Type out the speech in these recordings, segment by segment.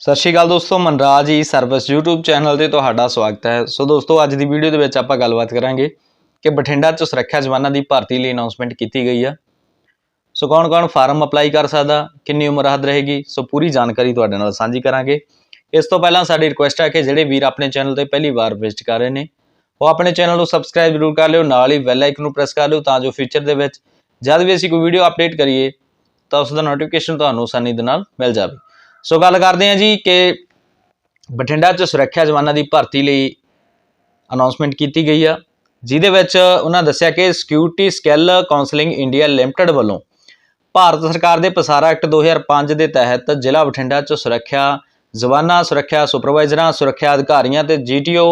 ਸਤਿ ਸ਼੍ਰੀ ਅਕਾਲ ਦੋਸਤੋ, ਮਨਰਾਜ ਹੀ ਸਰਵਿਸ YouTube ਚੈਨਲ ਤੇ ਤੁਹਾਡਾ ਸਵਾਗਤ ਹੈ। ਸੋ ਦੋਸਤੋ, ਅੱਜ ਦੀ ਵੀਡੀਓ ਦੇ ਵਿੱਚ ਆਪਾਂ ਗੱਲਬਾਤ ਕਰਾਂਗੇ ਕਿ ਬਠਿੰਡਾ 'ਚ ਸੁਰੱਖਿਆ ਜਵਾਨਾਂ ਦੀ ਭਰਤੀ ਲਈ ਅਨਾਉਂਸਮੈਂਟ ਕੀਤੀ ਗਈ ਆ। ਸੋ ਕੌਣ-ਕੌਣ ਫਾਰਮ ਅਪਲਾਈ ਕਰ ਸਕਦਾ, ਕਿੰਨੀ ਉਮਰ ਹੱਦ ਰਹੇਗੀ, ਸੋ ਪੂਰੀ ਜਾਣਕਾਰੀ ਤੁਹਾਡੇ ਨਾਲ ਸਾਂਝੀ ਕਰਾਂਗੇ। ਇਸ ਤੋਂ ਪਹਿਲਾਂ ਸਾਡੀ ਰਿਕੁਐਸਟ ਹੈ ਕਿ ਜਿਹੜੇ ਵੀਰ ਆਪਣੇ ਚੈਨਲ ਤੇ ਪਹਿਲੀ ਵਾਰ ਵਿਜ਼ਿਟ ਕਰ ਰਹੇ ਨੇ, ਉਹ ਆਪਣੇ ਚੈਨਲ ਨੂੰ ਸਬਸਕ੍ਰਾਈਬ ਜ਼ਰੂਰ ਕਰ ਲਿਓ, ਨਾਲ ਹੀ ਬੈਲ ਆਈਕਨ ਨੂੰ ਪ੍ਰੈਸ ਕਰ ਲਿਓ ਤਾਂ ਜੋ ਫਿਊਚਰ ਦੇ ਵਿੱਚ ਜਦ ਵੀ ਅਸੀਂ ਕੋਈ ਵੀਡੀਓ ਅਪਡੇਟ ਕਰੀਏ, ਤਾਂ ਉਸ ਦਾ ਨੋਟੀਫਿਕੇਸ਼ਨ ਤੁਹਾਨੂੰ ਆਸਾਨੀ ਦੇ ਨਾਲ ਮਿਲ ਜਾਵੇ। ਸੋ ਗੱਲ ਕਰਦੇ ਹਾਂ ਜੀ ਕਿ ਬਠਿੰਡਾ 'ਚ ਸੁਰੱਖਿਆ ਜਵਾਨਾਂ ਦੀ ਭਰਤੀ ਲਈ ਅਨਾਉਂਸਮੈਂਟ ਕੀਤੀ ਗਈ ਆ, ਜਿਹਦੇ ਵਿੱਚ ਉਹਨਾਂ ਦੱਸਿਆ ਕਿ security skill counselling India limited ਵੱਲੋਂ ਭਾਰਤ ਸਰਕਾਰ ਦੇ ਪਸਾਰਾ ਐਕਟ 2005 ਦੇ ਤਹਿਤ ਜ਼ਿਲ੍ਹਾ ਬਠਿੰਡਾ 'ਚ ਸੁਰੱਖਿਆ ਜਵਾਨਾਂ, ਸੁਰੱਖਿਆ ਸੁਪਰਵਾਈਜ਼ਰਾਂ, ਸੁਰੱਖਿਆ ਅਧਿਕਾਰੀਆਂ ਤੇ ਜੀਟੀਓ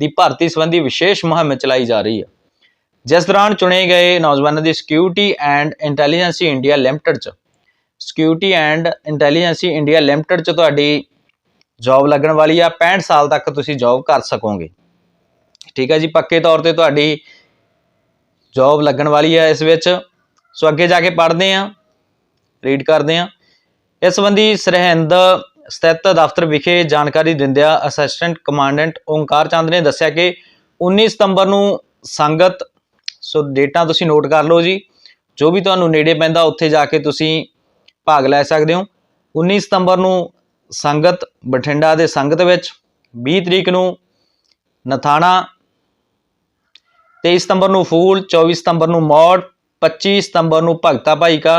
ਦੀ ਭਰਤੀ ਸੰਬੰਧੀ ਵਿਸ਼ੇਸ਼ ਮੁਹਿੰਮ ਚਲਾਈ ਜਾ ਰਹੀ ਹੈ ਜਿਸ ਦੌਰਾਨ ਚੁਣੇ ਗਏ ਨੌਜਵਾਨਾਂ ਦੀ security and intelligence India limited 'ਚ security and intelligence India limited 'ਚ ਤੁਹਾਡੀ ਜੌਬ ਲੱਗਣ ਵਾਲੀ ਆ 65 ਸਾਲ ਤੱਕ ਤੁਸੀਂ ਜੌਬ ਕਰ ਸਕੋਗੇ। ਠੀਕ ਹੈ ਜੀ, ਪੱਕੇ ਤੌਰ ਤੇ ਤੁਹਾਡੀ ਜੌਬ ਲੱਗਣ ਵਾਲੀ ਆ ਇਸ ਵਿੱਚ। ਸੋ ਅੱਗੇ ਜਾ ਕੇ ਪੜ੍ਹਦੇ ਆ ਰੀਡ ਕਰਦੇ ਆ। ਇਸ ਸੰਬੰਧੀ ਸਰਹਿੰਦ ਸਥਿਤ ਦਫ਼ਤਰ ਵਿਖੇ ਜਾਣਕਾਰੀ ਦਿੰਦਿਆਂ ਅਸਿਸਟੈਂਟ ਕਮਾਂਡੈਂਟ ਓਮਕਾਰ ਚੰਦ ਨੇ ਦੱਸਿਆ ਕਿ 19 ਸਤੰਬਰ ਨੂੰ ਸੰਗਤ, ਸੋ ਡੇਟਾ ਤੁਸੀਂ ਨੋਟ ਕਰ ਲਓ ਜੀ, ਜੋ ਵੀ ਤੁਹਾਨੂੰ ਨੇੜੇ ਪੈਂਦਾ ਉੱਥੇ ਜਾ ਕੇ ਤੁਸੀਂ ਭਾਗ ਲੈ ਸਕਦੇ ਹੋ। 19 ਸਤੰਬਰ ਨੂੰ ਸੰਗਤ ਬਠਿੰਡਾ ਦੇ ਸੰਗਤ ਵਿੱਚ 20 ਤਰੀਕ ਨੂੰ ਨਥਾਣਾ 23 ਸਤੰਬਰ ਨੂੰ ਫੂਲ 24 ਸਤੰਬਰ ਨੂੰ ਮੌੜ 25 ਸਤੰਬਰ ਨੂੰ ਭਗਤਾ ਭਾਈ ਕਾ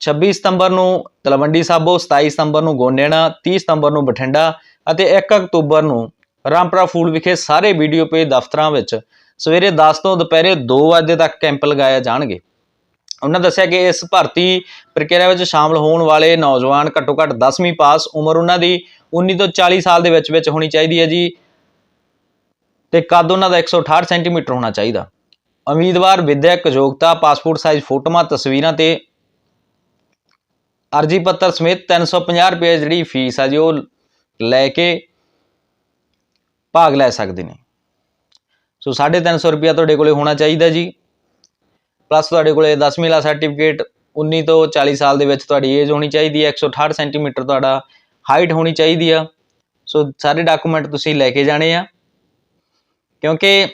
26 ਸਤੰਬਰ ਨੂੰ ਤਲਵੰਡੀ ਸਾਬੋ 27 ਸਤੰਬਰ ਨੂੰ ਗੋਨੇਣਾ 30 ਸਤੰਬਰ ਨੂੰ ਬਠਿੰਡਾ ਅਤੇ 1 ਅਕਤੂਬਰ ਨੂੰ ਰਾਮਪੁਰਾ ਫੂਲ ਵਿਖੇ ਸਾਰੇ ਵੀਡੀਓ ਪੇ ਦਫ਼ਤਰਾਂ ਵਿੱਚ ਸਵੇਰੇ 10 ਤੋਂ ਦੁਪਹਿਰੇ 2 ਵਜੇ ਤੱਕ ਕੈਂਪ ਲਗਾਏ ਜਾਣਗੇ। ਉਹਨਾਂ ਦੱਸਿਆ ਕਿ ਇਸ ਭਰਤੀ ਪ੍ਰਕਿਰਿਆ ਵਿੱਚ ਸ਼ਾਮਲ ਹੋਣ ਵਾਲੇ ਨੌਜਵਾਨ ਘੱਟੋ ਘੱਟ 10ਵੀਂ ਪਾਸ ਉਮਰ ਉਹਨਾਂ ਦੀ 19 ਤੋਂ 40 ਸਾਲ ਦੇ ਵਿੱਚ ਵਿੱਚ ਹੋਣੀ ਚਾਹੀਦੀ ਹੈ ਜੀ। ਤੇ ਕੱਦ ਉਹਨਾਂ ਦਾ 168 ਸੈਂਟੀਮੀਟਰ ਹੋਣਾ ਚਾਹੀਦਾ। ਉਮੀਦਵਾਰ ਵਿਦਿਅਕ ਯੋਗਤਾ, ਪਾਸਪੋਰਟ ਸਾਈਜ਼ ਫੋਟੋਆਂ, ਤਸਵੀਰਾਂ ਤੇ ਅਰਜੀ ਪੱਤਰ ਸਮੇਤ 350 ਰੁਪਏ ਜਿਹੜੀ ਫੀਸ ਆ ਜੀ, ਉਹ ਲੈ ਕੇ ਭਾਗ ਲੈ ਸਕਦੇ ਨੇ। ਸੋ 350 ਰੁਪਿਆ ਤੁਹਾਡੇ ਕੋਲੇ ਹੋਣਾ ਚਾਹੀਦਾ ਜੀ। ਪਲੱਸ ਤੁਹਾਡੇ ਕੋਲੇ 10ਵੀਂ ਦਾ ਸਰਟੀਫਿਕੇਟ 19 ਤੋਂ 40 ਸਾਲ ਦੇ ਵਿੱਚ ਤੁਹਾਡੀ ਏਜ ਹੋਣੀ ਚਾਹੀਦੀ ਹੈ 168 ਸੈਂਟੀਮੀਟਰ ਤੁਹਾਡਾ ਹਾਈਟ ਹੋਣੀ ਚਾਹੀਦੀ ਆ। ਸੋ ਸਾਰੇ ਡਾਕੂਮੈਂਟ ਤੁਸੀਂ ਲੈ ਕੇ ਜਾਣੇ ਆ। ਕਿਉਂਕਿ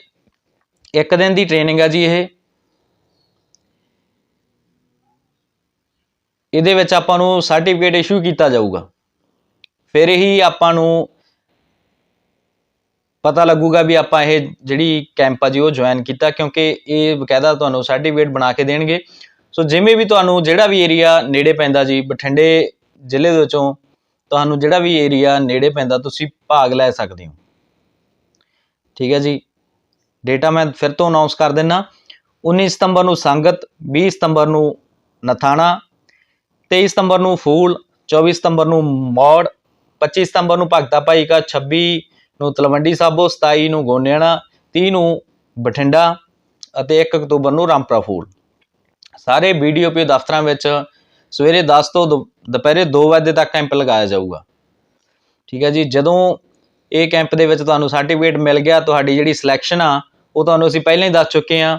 ਇੱਕ ਦਿਨ ਦੀ ਟ੍ਰੇਨਿੰਗ ਆ ਜੀ ਇਹ। ਇਹਦੇ ਵਿੱਚ ਆਪਾਂ ਨੂੰ ਸਰਟੀਫਿਕੇਟ ਇਸ਼ੂ ਕੀਤਾ ਜਾਊਗਾ। ਫਿਰ ਹੀ ਆਪਾਂ ਨੂੰ ਪਤਾ ਲੱਗੂਗਾ ਵੀ ਆਪਾਂ ਇਹ ਜਿਹੜੀ ਕੈਂਪ ਆ ਜੀ, ਉਹ ਜੁਆਇਨ ਕੀਤਾ, ਕਿਉਂਕਿ ਇਹ ਬਕਾਇਦਾ ਤੁਹਾਨੂੰ ਸਰਟੀਫਿਕੇਟ ਬਣਾ ਕੇ ਦੇਣਗੇ। ਸੋ ਜਿਵੇਂ ਵੀ ਤੁਹਾਨੂੰ ਜਿਹੜਾ ਵੀ ਏਰੀਆ ਨੇੜੇ ਪੈਂਦਾ ਜੀ, ਬਠਿੰਡੇ ਜ਼ਿਲ੍ਹੇ ਦੇ ਵਿੱਚੋਂ ਤੁਹਾਨੂੰ ਜਿਹੜਾ ਵੀ ਏਰੀਆ ਨੇੜੇ ਪੈਂਦਾ, ਤੁਸੀਂ ਭਾਗ ਲੈ ਸਕਦੇ ਹੋ। ਠੀਕ ਹੈ ਜੀ? ਡੇਟਾ ਮੈਂ ਫਿਰ ਤੋਂ ਅਨਾਉਂਸ ਕਰ ਦਿੰਨਾ। 19 ਸਤੰਬਰ ਨੂੰ ਸੰਗਤ 20 ਸਤੰਬਰ ਨੂੰ ਨਥਾਣਾ 23 ਸਤੰਬਰ ਨੂੰ ਫੂਲ 24 ਸਤੰਬਰ ਨੂੰ ਮੌੜ 25 ਸਤੰਬਰ ਨੂੰ ਭਗਤਾ ਭਾਈ ਕਾ 26 ਨੂੰ ਤਲਵੰਡੀ ਸਾਬੋ 27 ਨੂੰ ਗੋਨਿਆਣਾ 30 ਨੂੰ ਬਠਿੰਡਾ ਅਤੇ 1 ਅਕਤੂਬਰ ਨੂੰ ਰਾਮਪੁਰਾ ਫੂਲ। ਸਾਰੇ ਵੀਡੀਓਪੀ ਦਫ਼ਤਰਾਂ ਵਿੱਚ ਸਵੇਰੇ 10 ਤੋਂ ਦੁ- ਦੁਪਹਿਰੇ 2 ਵਜੇ ਤੱਕ ਕੈਂਪ ਲਗਾਇਆ ਜਾਊਗਾ। ਠੀਕ ਹੈ ਜੀ, ਜਦੋਂ ਇਹ ਕੈਂਪ ਦੇ ਵਿੱਚ ਤੁਹਾਨੂੰ ਸਰਟੀਫਿਕੇਟ ਮਿਲ ਗਿਆ, ਤੁਹਾਡੀ ਜਿਹੜੀ ਸਿਲੈਕਸ਼ਨ ਆ, ਉਹ ਤੁਹਾਨੂੰ ਅਸੀਂ ਪਹਿਲਾਂ ਹੀ ਦੱਸ ਚੁੱਕੇ ਆ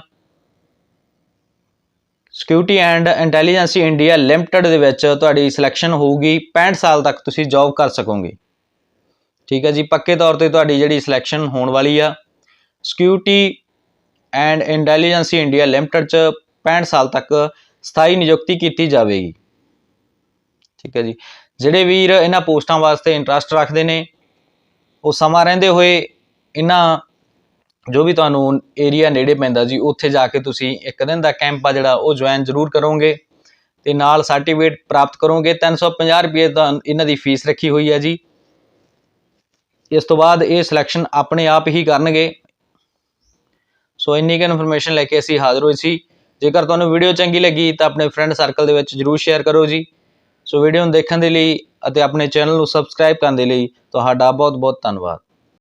security and intelligence India limited ਦੇ ਵਿੱਚ ਤੁਹਾਡੀ ਸਿਲੈਕਸ਼ਨ ਹੋਊਗੀ 65 ਸਾਲ ਤੱਕ ਤੁਸੀਂ ਜੌਬ ਕਰ ਸਕੋਗੇ। ਠੀਕ ਹੈ ਜੀ, ਪੱਕੇ ਤੌਰ ਤੇ ਤੁਹਾਡੀ ਜਿਹੜੀ ਸਿਲੈਕਸ਼ਨ ਹੋਣ ਵਾਲੀ ਆ security and intelligence India limited ਚ 65 ਸਾਲ ਤੱਕ ਸਥਾਈ ਨਿਯੁਕਤੀ ਕੀਤੀ ਜਾਵੇਗੀ। ਠੀਕ ਹੈ ਜੀ, ਜਿਹੜੇ ਵੀਰ ਇਹਨਾਂ ਪੋਸਟਾਂ ਵਾਸਤੇ ਇੰਟਰਸਟ ਰੱਖਦੇ ਨੇ, ਉਹ ਸਮਾਂ ਰਹਿੰਦੇ ਹੋਏ ਇਹਨਾਂ ਜੋ ਵੀ ਤੁਹਾਨੂੰ ਏਰੀਆ ਨੇੜੇ ਪੈਂਦਾ ਜੀ, ਉੱਥੇ ਜਾ ਕੇ ਤੁਸੀਂ ਇੱਕ ਦਿਨ ਦਾ ਕੈਂਪ ਆ ਜਿਹੜਾ, ਉਹ ਜੁਆਇਨ ਜ਼ਰੂਰ ਕਰੋਗੇ ਤੇ ਨਾਲ ਸਰਟੀਫਿਕੇਟ ਪ੍ਰਾਪਤ ਕਰੋਗੇ। 350 ਰੁਪਏ ਤਾਂ ਇਹਨਾਂ ਦੀ ਫੀਸ ਰੱਖੀ ਹੋਈ ਹੈ ਜੀ। ਇਸ ਤੋਂ ਬਾਅਦ ਇਹ ਸਿਲੈਕਸ਼ਨ ਆਪਣੇ ਆਪ ਹੀ ਕਰਨਗੇ। ਸੋ ਇੰਨੀ ਕੁ ਇਨਫੋਰਮੇਸ਼ਨ ਲੈ ਕੇ ਅਸੀਂ ਹਾਜ਼ਰ ਹੋਏ ਸੀ। ਜੇਕਰ ਤੁਹਾਨੂੰ ਵੀਡੀਓ ਚੰਗੀ ਲੱਗੀ, ਤਾਂ ਆਪਣੇ ਫਰੈਂਡ ਸਰਕਲ ਦੇ ਵਿੱਚ ਜਰੂਰ ਸ਼ੇਅਰ ਕਰੋ ਜੀ। ਸੋ ਵੀਡੀਓ ਨੂੰ ਦੇਖਣ ਦੇ ਲਈ ਅਤੇ ਆਪਣੇ ਚੈਨਲ ਨੂੰ ਸਬਸਕ੍ਰਾਈਬ ਕਰਨ ਦੇ ਲਈ ਤੁਹਾਡਾ ਬਹੁਤ ਬਹੁਤ ਧੰਨਵਾਦ।